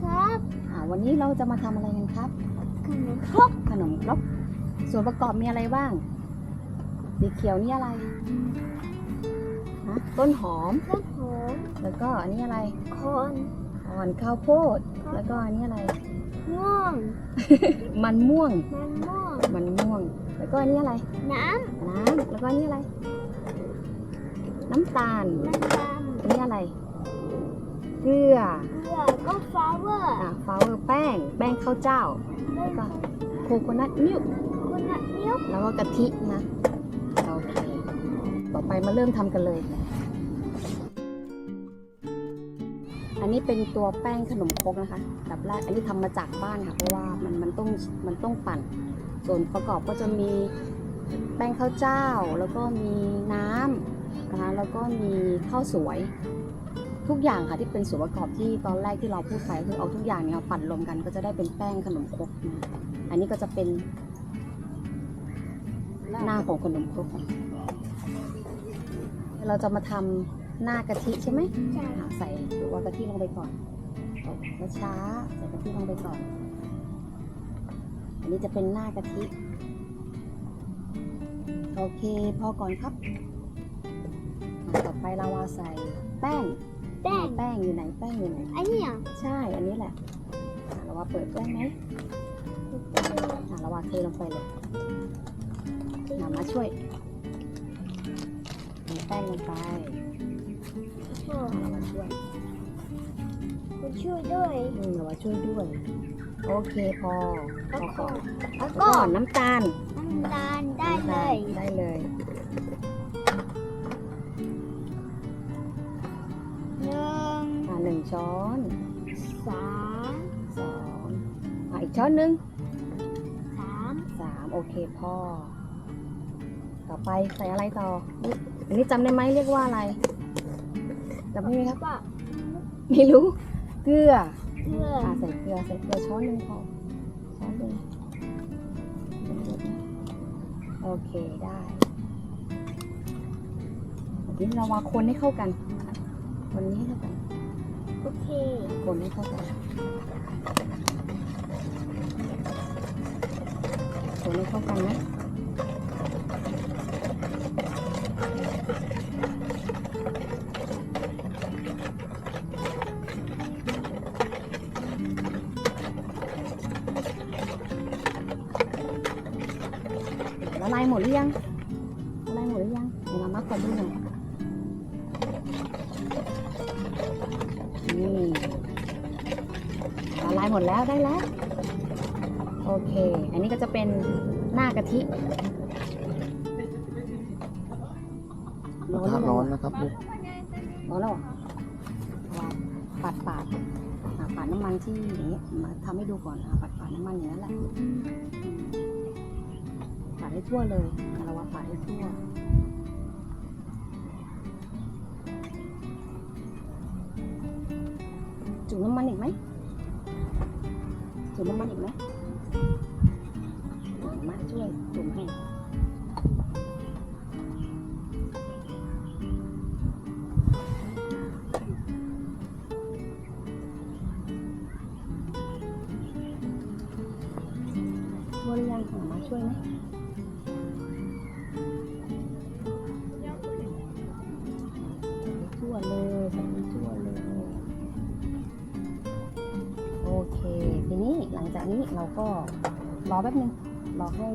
ครับอ่าวันนี้เราจะมาทำอะไรกันครับ ขนมครกขนมครกส่วนประกอบมีอะไรบ้าง สีเขียวนี่อะไรฮะต้นหอม ข้าวหอมแล้วก็อันนี้อะไรคอนอ่อนข้าวโพด แล้วก็อันนี้อะไรง่วงมันม่วง มันม่วงมันม่วง แล้วก็อันนี้อะไร น้น้ำแล้วก็อันนี้อะไร น้ำตาลำมันดอันนี้อะไร เกลือำเกลือก็ฟลาวเวอร์อ่าฟาวเวอร์แป้ง แป้งข้าวเจ้าแล้วก็โคโคนัทมิลค์คุณนัทมิลค์แล้วก็กะทินะโอเคต่อไปมาเริ่มทำกันเลย อันนี้เป็นตัวแป้งขนมครกนะคะแบบแรกอันนี้ทำมาจากบ้านค่ะ เพราะว่ามันมันต้องมันต้องปั่น ส่วนประกอบก็จะมีแป้งข้าวเจ้า แล้วก็มีน้ำนะคะแล้วก็มีข้าวสวย ทุกอย่างค่ะที่เป็นส่วนประกอบที่ตอนแรกที่เราพูดไปคือเอาทุกอย่างเนี่ยมาปั่นรวมกันก็จะได้เป็นแป้งขนมครกนะอันนี้ก็จะเป็นหน้าของขนมครกเราจะมาทำหน้ากะทิใช่ไหมใช่ใส่ตัวกะทิลงไปก่อนแล้วช้าใส่กะทิลงไปก่อน อันนี้จะเป็นหน้ากะทิ โอเคพอก่อนครับ ต่อไปเราเอาใส่แป้ง แป้ง แป้งอยู่ไหนแป้งอยู่ไหน อันนี้อะใช่ อันนี้แหละอะเราว่าเปิดแป้งไหมอะเราว่าเทลงไปเลยนามาช่วยเทแป้งลงไปโอ้อะเรามาช่วยคุณช่วยด้วยอืมเรามาช่วยด้วย โอเคพอพแล้วอก็ก่อนแล้วก็ก็น้ำตาลน้ำตาลได้น้ำเลตาลย ได้เลย ช้อนสามสองอะอีกช้อนหนึ่งสามสามโอเคพอต่อไปใส่อะไรต่อนี่อันนี้จำได้ไหมเรียกว่าอะไรจำได้ไหมครับก็ไม่รู้ เกลือเกลืออะใส่เกลือใส่เกลือช้อนหนึ่งพอช้อนหนึ่งโอเคได้ทีนี้เรามาคนให้เข้ากัน คนนี้ให้เข้ากัน โอเคคนให้เข้ากันคนให้เข้ากันนะละลายหมดหรือยังละลายหมดหรือยังเดี๋ยวเรามาขอดูหน่อย แล้วได้แล้ว โอเค อันนี้ก็จะเป็นหน้ากะทิกระทะร้อนนะครับลูกร้อนแล้วเหรอเอาวางปัดปาดอะปาดน้ำมันที่อย่างเงี้ยมาทำให้ดูก่อนอะปัดปาดน้ำมันอย่างนั้นแหละอืมปาดให้ทั่วเลยอะเราว่าปาดให้ทั่วจุ่มน้ำมันอีกไหมจุ่ มน้ำมันอีกไหมอะมาช่วยจุ่มให้บริยังหามาช่วยไหม อแป๊บนึง รอให้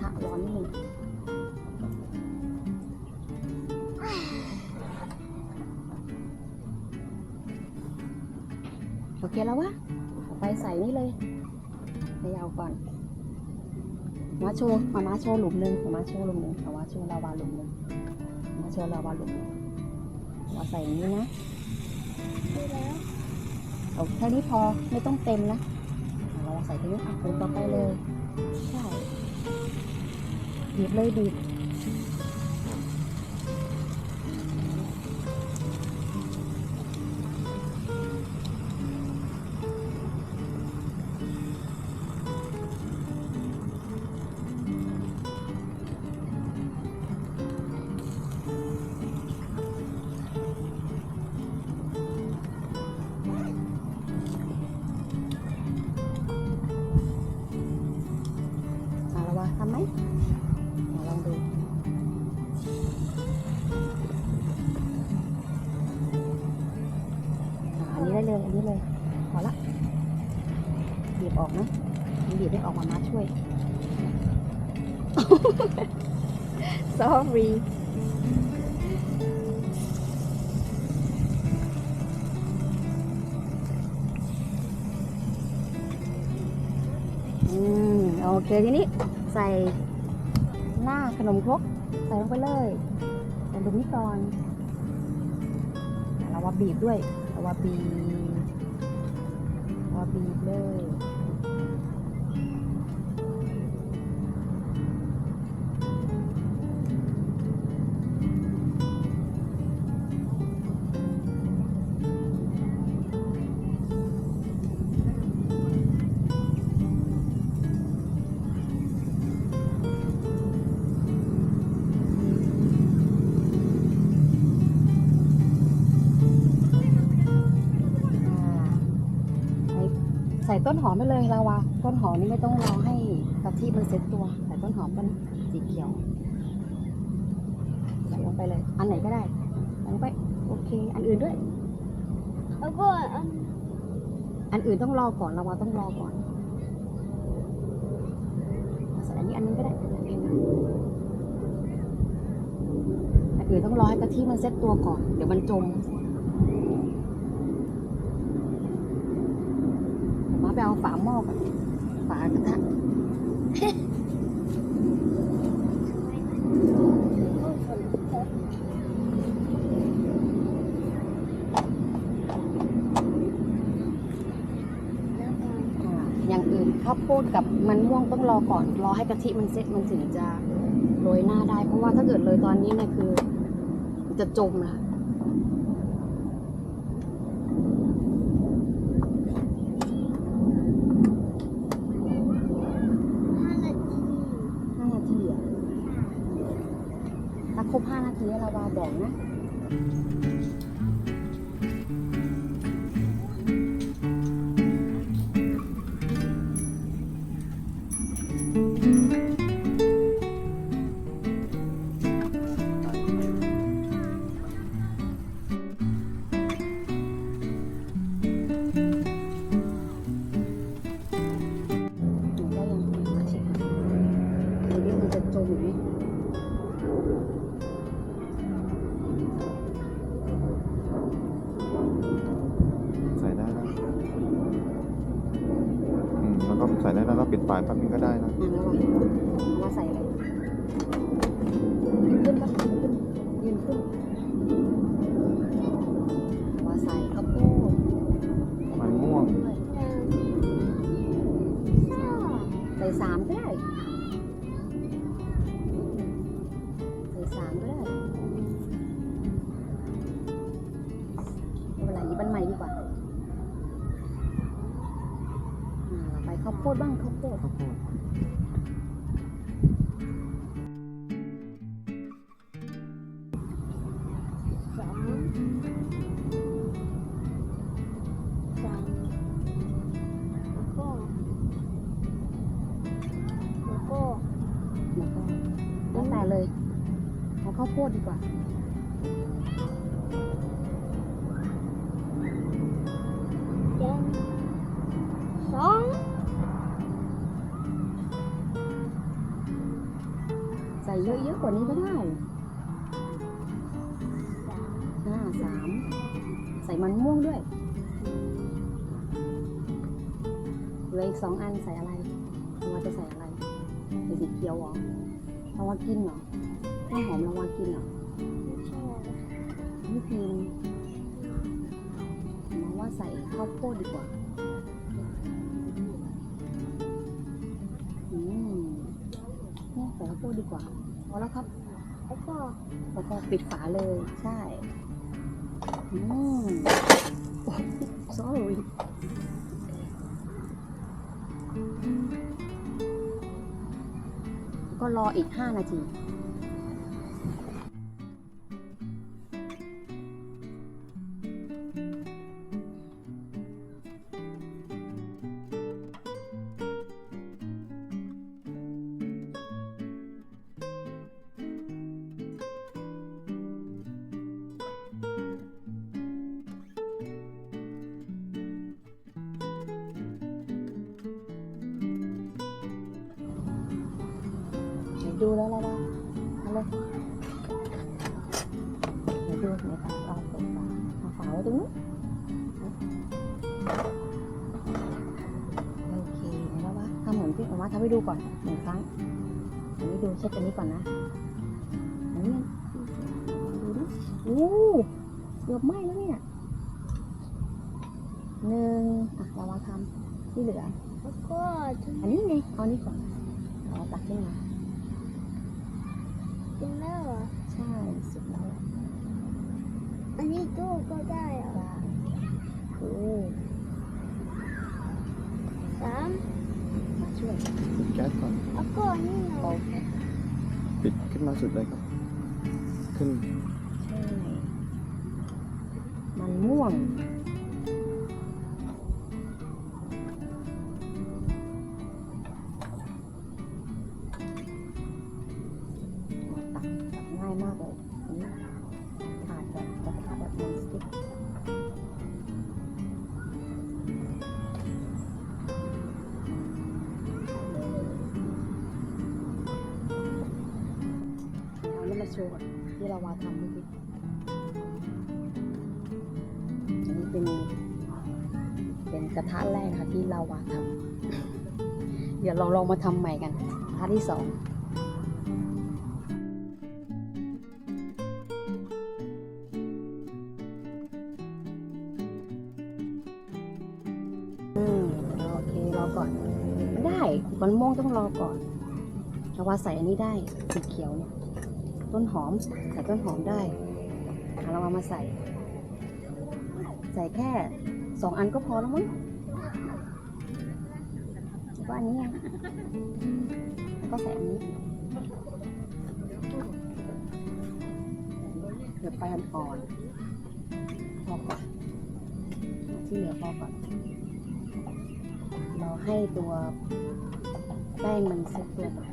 กระร้อนนิดนึงโอเคแล้ววะ ไปใส่นี่เลยไปเอาก่อนมาโชว์มามาโชว์หลุมหนึ่งมาโชว์หลุมหนึ่งเอามาโชว์ลาวาหลุมหนึ่งมาโชว์ลาวาหลุมหนึ่งเราใส่นี้นะได้แล้วเอาแค่นี้พอไม่ต้องเต็มนะ เอาเราใส่ทีนี้อะคนต่อไปเลย ใช่บีบเลยบีบ ไหมลองดูอันนี้ได้เลยอันนี้เลยพอละบีบออกนะบีบได้ออกมามาช่วย sorry อืมโอเคทีนี้ ใส่หน้าขนมครกใส่ลงไปเลยแต่ตรงนี้ก่อนเราว่าบีบด้วยเราว่าบีบเราว่าบีบเลย ต้นหอมไปเลยลาวาต้นหอมนี่ไม่ต้องรอให้กะทิมันเซ็ตตัว ใส่ต้นหอมต้นสีเขียวใส่ลงไปเลย อันไหนก็ได้ใส่ลงไปโอเค อันอื่นด้วยแล้วก็อันอันอื่นต้องรอก่อนลาวาต้องรอก่อนใส่อันนี้อันนึงก็ได้อันอื่นอันอื่นต้องรอให้กะทิมันเซ็ตตัวก่อน เดี๋ยวมันจม มา ไปเอาฝาหม้อก่อนฝากระทะอย่างอื่นข้าวโพดกับมันม่วงต้องรอก่อน รอให้กะทิมันเซ็ตมันถึงจะโรยหน้าได้ เพราะว่าถ้าเกิดเลยตอนนี้เนี่ยคือ จะจมนะ ห้านาที ห้านาทีอะถ้าครบห้านาที เฝาแป๊บนึงก็ได้นะ อะแล้วว่าว่าใส่อะไรยืนขึ้นปะยืนขึ้นว่าใส่ข้าวโพดมันม่วงด้วยหนึ่งใส่สามก็ได้ใส่สามก็ได้ไม่เป็นไรหยิบอันใหม่ดีกว่าอ่าเราไปข้าวโพดบ้างข้าว ดข้าวโพดสองสามแล้วก็แล้วก็แล้วก็แล้วแต่เลยเอาข้าวโพดดีกว่า กว่านี้ก็ได้สามห้าสามใส่มันม่วงด้วยเหลืออีกสองอันใส่อะไรเราว่าจะใส่อะไรใส่สีเขียวเหรอเราว่ากินเหรอต้นหอมเราว่ากินเหรอไม่ใช่ไม่กินเราว่าใส่ข้าวโพดดีกว่าอืมเนี่ยใส่ข้าวโพดดีกว่า อแล้วครับแล้วก็แล้วก็ปิดฝาเลยใช่อืม sorry ก็รออีก 5 นาที ดูแล้วแล้วว่ามาเลยเดี๋ยวดูในฝาเราเปิดฝาเอาฝาไว้ตรงนู้นโอเคแล้วว่าทำเหมือนที่เอามาทำให้ดูก่อนหนึ่งครั้งอันนี้ดูเช็คอันนี้ก่อนนะอันนี้ดูดิโอ้เกือบไหม้แล้วเนี่ยหนึ่งอะเรามาทำที่เหลือ แล้วก็อันนี้ไงเอานี่ก่อนเอาตักขึ้นมา กินแล้วเหรอ ใช่สุดแล้วแหละอันนี้ตู้ก็ได้เหรอได้โอ้สามมาช่วยปิดแก๊สก่อนแล้วก็อันนี่เหรโออเคปิดขึ้นมาสุดเลยครับ ขึ้น ใช่ มันม่วง โชว์ก่อนที่เราวาทำเมื่อกี้อันนี้เป็นเป็นกระทะแรกนะคะที่เราวาทำเดี๋ยวลองลองมาทำใหม่กันกระทะที่สองอืมโอเครอก่อน ไม่ได้มันม่วงต้องรอก่อนเราว่าใส่อันนี้ได้สีเขียวเนี่ย ต้นหอมใส่ต้นหอมได้เราเอามาใส่ ใส่แค่สองอันก็พอแล้วมั้งก็อันนี้ไงแล้วก็ใส่อันนี้เดี๋ยวไปอ่อนพอก่อนที่เหลือพอก่อนเราให้ตัวแป้งมันเซ็ตตัวก่อน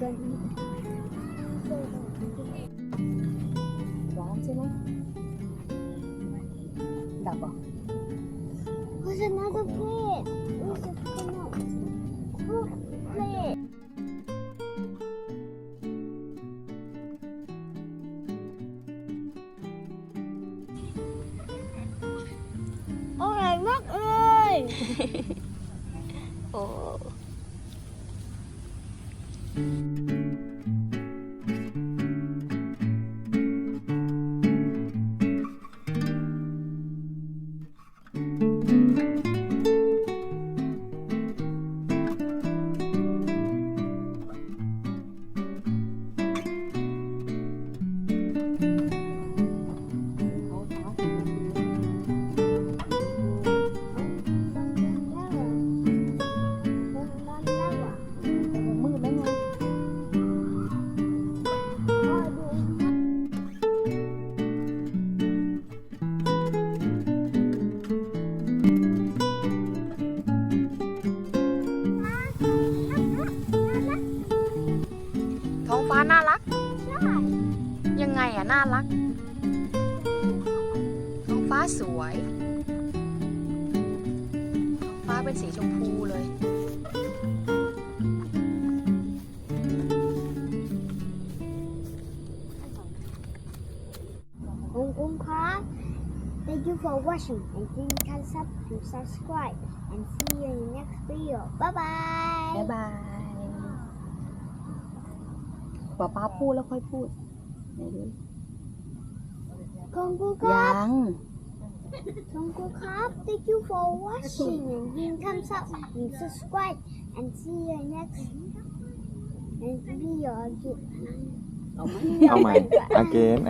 มีกันร้อนใช่ไหมดับเหรอะ Who's another plate? Who's a Thank you for watching and please thumbs up to subscribe and see you in the next video. Bye bye. บ๊ายบายป๊าป๊าพูดแล้วค่อยพูดไหนดู Kung Kung ยั Ka. ง Kung Kung Ka. Thank you for watching and please thumbs up and subscribe and see you in the next video again. เอาไหม เอาใหม่ again